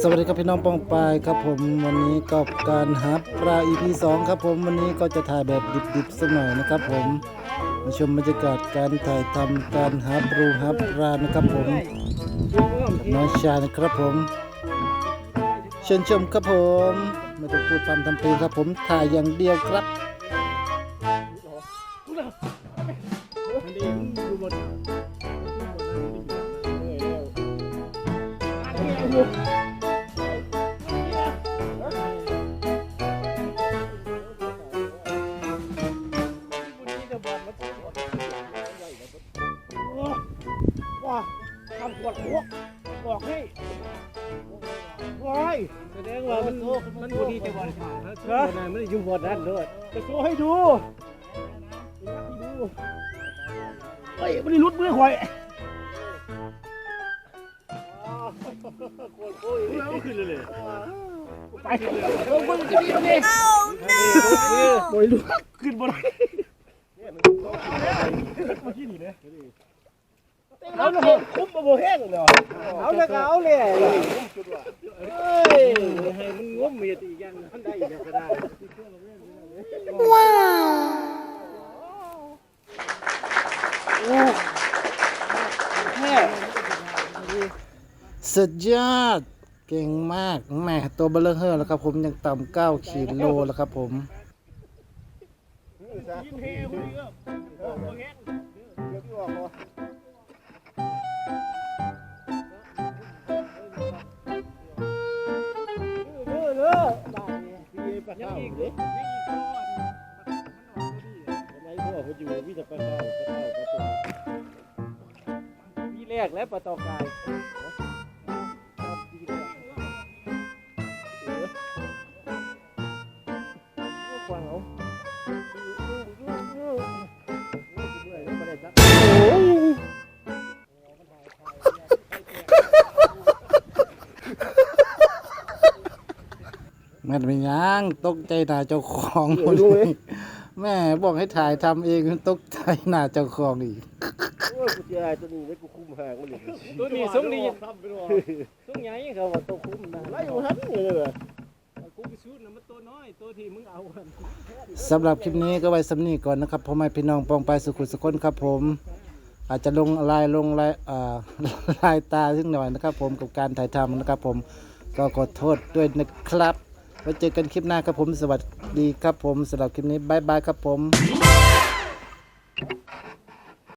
สวัสดีครับพี่น้องปองปายครับผมวันนี้ก็การหาปลา EP 2ครับผมวันนี้ก็จะถ่ายแบบดิบๆสักหน่อยนะครับผมมาชมบรรยากาศการถ่ายทำการหาปลูหาปลานะครับผมกับน้องชายนะครับผม เชิญชมครับผมไม่ต้องพูดพร่ำทำเพลงครับผมถ่ายอย่างเดียวครับ ว่าทำขวดหัวบอกให้ว้ายแสดงว่ามันมันบ่ดีแต่บ่ได้ถ้าสุดนั้นมันอยู่บ่ด้านเด้อจะโชว์ให้ดู เฮ้ยมันนี่รุดมือข่อย เลยเลยไปลงมันจะมีตรงนี้โอ้ยลุกขึ้นบนมาเลยเอาละคุ้มมาโบแห้งเลยเอาแล้วก็เอาเลยเอ้ยให้มันงมเมียอีกอย่างมันได้อีกก็ได้แม่ สุดยอด เก่งมากแม่ตัวเบลเลอร์เฮอร์แล้วครับผมยังต่ำเก้าขีดโลแล้วครับผมยินเฮมึงก็โบแห้งเด้อเด้อบาดนี้พี่ แม่นเป็นหยังตกใจหน้าเจ้าของหมดเลยแม่บอกให้ถ่ายทำเองตกใจหน้าเจ้าของอีกโอ้ยกูเจอไอ้ตัวนี้ไว้กูคุ้มหางมันเลยตัวนี้สมดีสมใหญ่เขาว่าตัวคุ้มนะ ไล่อยู่หันนี่เลยกูไป ซื้อนะมันตัวน้อยตัวที่มึงเอาหันสำหรับคลิปนี้ก็ไว้สำนีก่อนนะครับพ่อแม่พี่น้องปองไปสุขุสุขนครับผม อาจจะลงลายลงลายอ่าลายตาซึ่งหน่อยนะครับ ผมกับการถ่ายทำนะครับ ผมก็ขอโทษด้วยนะครับไว้เจอกันคลิปหน้าครับผมสวัสดีครับผมสำหรับคลิปนี้บายบายครับผม